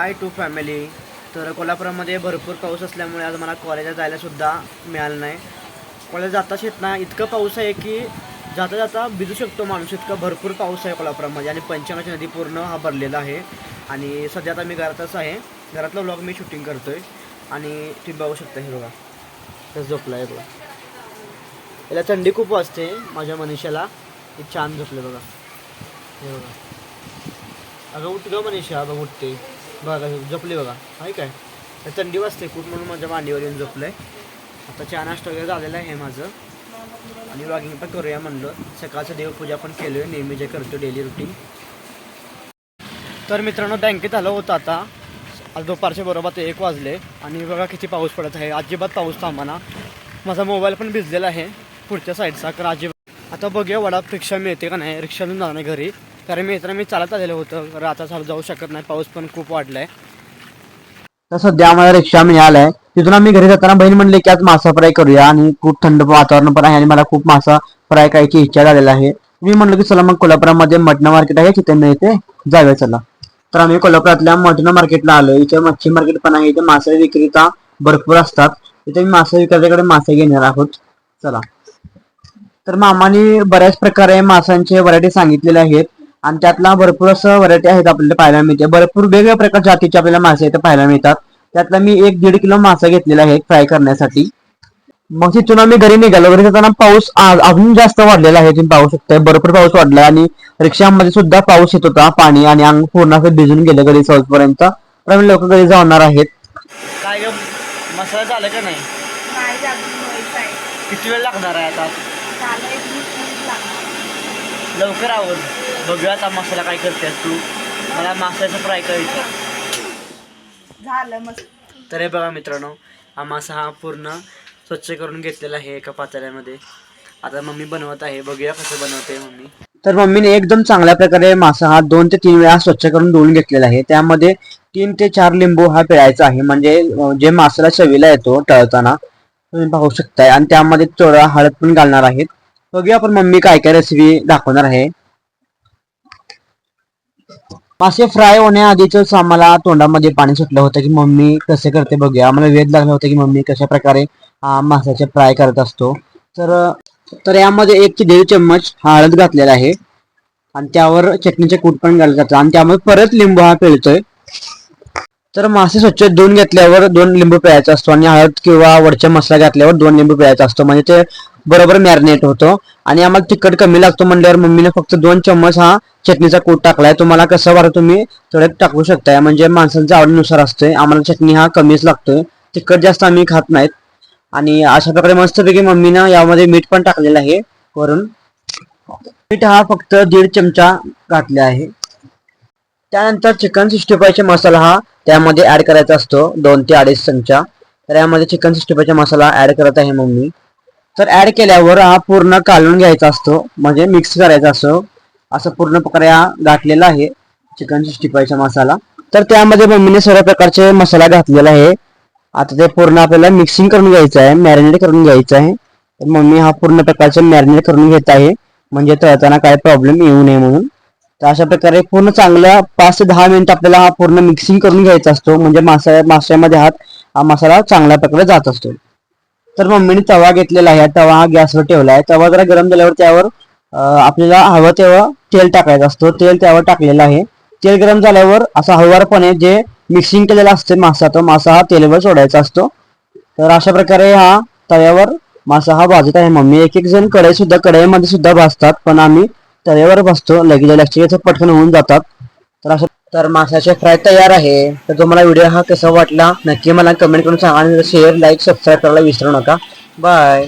High to family तर कोल्हापुरामध्ये भरपूर पाऊस असल्यामुळे आज मला कॉलेजला जायलासुद्धा मिळालं नाही. कॉलेज जाताच येत ना इतकं पाऊस आहे की जाता जाता भिजू शकतो माणूस. इतका भरपूर पाऊस आहे कोल्हापुरामध्ये आणि पंचगंगाची नदी पूर्ण हा भरलेला आहे. आणि सध्या आता मी घरातच आहे. घरातला व्लॉग मी शूटिंग करतो आहे आणि तुम्ही बघू शकता हे बघा. तसं झोपलं आहे बघा. याला थंडी खूप वाजते माझ्या मनीषाला. छान झोपले बघा. हे बघा. अगं उठ ग मनीषा बघ उठते. बघा झोपली बघा. आहे काय? तर थंडी वाजते खूप म्हणून माझ्या मांडीवर येऊन आहे आता चहा नाश्ता वगैरे झालेला आहे माझं. आणि वॉकिंग पण करूया म्हणलं. सकाळचं देवपूजा पण केलोय नेहमी जे करतो डेली रुटीन तर मित्रांनो बँकेत आलो होतं आता. आज दुपारच्या बरोबर ते एक वाजले. आणि बघा किती पाऊस पडत आहे. अजिबात पाऊस थांबाना माझा मोबाईल पण भिजलेला आहे. पुढच्या साईडचा कारण अजिबात आता बघूया वडा रिक्षा मिळते का नाही. रिक्षातून जाणार घरी. कारण मी इतर मी चालत आलेलं होतं. आता चालत जाऊ शकत नाही. पाऊस पण खूप वाढलाय. तर सध्या आम्हाला रिक्षा मिळालाय. तिथून आम्ही घरी जाताना बहीण म्हणले की आज मासा फ्राय करूया. आणि खूप थंड वातावरण पण आहे आणि मला खूप मासा फ्राय करायची इच्छा झालेला आहे. मी म्हणलो की चला मग कोल्हापुरामध्ये मटण मार्केट आहे. तिथे मिळते. जाऊया चला. तर आम्ही कोल्हापुरातल्या मटण मार्केटला आलो इथे मच्छी मार्केट पण आहे. इथे मासे विक्रेता भरपूर असतात. इथे मी मासे विक्रेत्याकडे मासे घेणार आहोत. चला. तर मामाने बऱ्याच प्रकारे माशांचे व्हरायटी सांगितलेले आहेत. आणि त्यातला भरपूर असं व्हरायटी आहेत आपल्याला पाहायला मिळते. भरपूर वेगवेगळ्या प्रकार जातीचे आपल्याला मासे इथे पाहायला मिळतात. त्यातला मी एक दीड किलो मासा घेतलेला आहे फ्राय करण्यासाठी. मग तिथून आम्ही घरी निघालो. घरी जाताना पाऊस अजून जास्त वाढलेला आहे तुम्ही पाहू शकताय. भरपूर पाऊस वाढला आणि रिक्षामध्ये सुद्धा पाऊस येत होता. पाणी आणि अंग पूर्ण असं भिजून गेलं घरी पर्यंत तर आम्ही लोक घरी जाणार आहेत. काय मसाला झालं का नाही? किती वेळ लागणार आहे आता? लवकर आवर बघूया आता मसाला काय करतेस तू. मला मासाचं फ्राय करायचं झालं मस्त. तर हे बघा मित्रांनो हा मासा हा पूर्ण स्वच्छ करून घेतलेला आहे एका पातेल्यामध्ये. आता मम्मी बनवत आहे. बघूया कसं बनवते मम्मी. तर मम्मीने एकदम चांगल्या प्रकारे मासा हा दोन ते तीन वेळा स्वच्छ करून धुवून घेतलेला आहे. त्यामध्ये तीन ते चार लिंबू हा पिळायचा आहे. म्हणजे जे मासाला चवीला येतो तळताना तुम्ही पाहू शकताय. आणि त्यामध्ये थोडा हळद पण घालणार आहेत. बघूया आपण मम्मी काय काय रेसिपी दाखवणार आहे. मासे फ्राय होण्याआधीच आम्हाला तोंडामध्ये पाणी सुटलं होतं की मम्मी कसे करते बघूया. आम्हाला वेध लागला होता की मम्मी कशा प्रकारे हा माशाचे फ्राय करत असतो. तर तर यामध्ये एक ते दीड चम्मच हळद घातलेला आहे. आणि त्यावर चटणीचे कूट पण घालत जातं आणि त्यामध्ये परत लिंबू हा पिळतोय. तर मासे स्वच्छ धुवून घेतल्यावर दोन लिंबू प्यायचा असतो आणि हळद किंवा वरच्या मसाला घातल्यावर दोन लिंबू प्यायचा असतो. म्हणजे ते बरोबर मॅरिनेट होतो. आणि आम्हाला तिखट कमी लागतो म्हणल्यावर मम्मीने फक्त दोन चम्मच हा चटणीचा कूट टाकलाय. तुम्हाला कसं वाटतं तुम्ही थोडं टाकू शकताय. म्हणजे माणसांच्या आवडीनुसार असतोय. आम्हाला चटणी हा कमीच लागतोय. तिखट जास्त आम्ही खात नाहीत. आणि अशा प्रकारे मस्तपैकी मम्मीनं यामध्ये मीठ पण टाकलेलं आहे. वरून मीठ हा फक्त दीड चमचा घातला आहे. त्यानंतर चिकन सिक्स्टी फायचा मसाला हा त्यामध्ये ऍड करायचा असतो. दोन ते अडीच चमचा. तर यामध्ये चिकन सिक्स्टी फायचा मसाला ऍड करत आहे मम्मी. तर ऍड केल्यावर हा पूर्ण कालून घ्यायचा असतो. म्हणजे मिक्स करायचा असतो. असं पूर्ण प्रकारे हा घातलेला आहे चिकन सिक्स्टी फायचा मसाला. तर त्यामध्ये मम्मीने सर्व प्रकारचे मसाला घातलेला आहे. आता ते पूर्ण आपल्याला मिक्सिंग करून घ्यायचं आहे. मॅरिनेट करून घ्यायचं आहे. तर मम्मी हा पूर्ण प्रकारचे मॅरिनेट करून घेत आहे. म्हणजे तळताना काय प्रॉब्लेम येऊ नये म्हणून. तर अशा प्रकारे पूर्ण चांगलं पाच ते दहा मिनिट आपल्याला हा पूर्ण मिक्सिंग करून घ्यायचा असतो. म्हणजे मासा माशामध्ये हात हा मसाला चांगल्या प्रकारे जात असतो. तर मम्मीने तवा घेतलेला आहे. तवा हा गॅसवर ठेवला आहे. तवा जरा गरम झाल्यावर त्यावर आपल्याला हवं तेव्हा तेल टाकायचं असतो. तेल त्यावर टाकलेलं आहे. तेल गरम झाल्यावर असा हवारपणे जे मिक्सिंग केलेला असते मासा तो मासा हा तेलावर सोडायचा असतो. तर अशा प्रकारे हा तव्यावर मासा हा भाजत आहे. मम्मी एक एक जण कढई सुद्धा कढईमध्ये सुद्धा भाजतात. पण आम्ही तव्यावर बसतो लगेच लक्ष पटकन होऊन जातात. तर असं तर माशाचे फ्राय तयार आहे. तर तुम्हाला व्हिडिओ हा कसा वाटला नक्की मला कमेंट करून सांगा आणि शेअर लाईक सबस्क्राईब करायला विसरू नका. बाय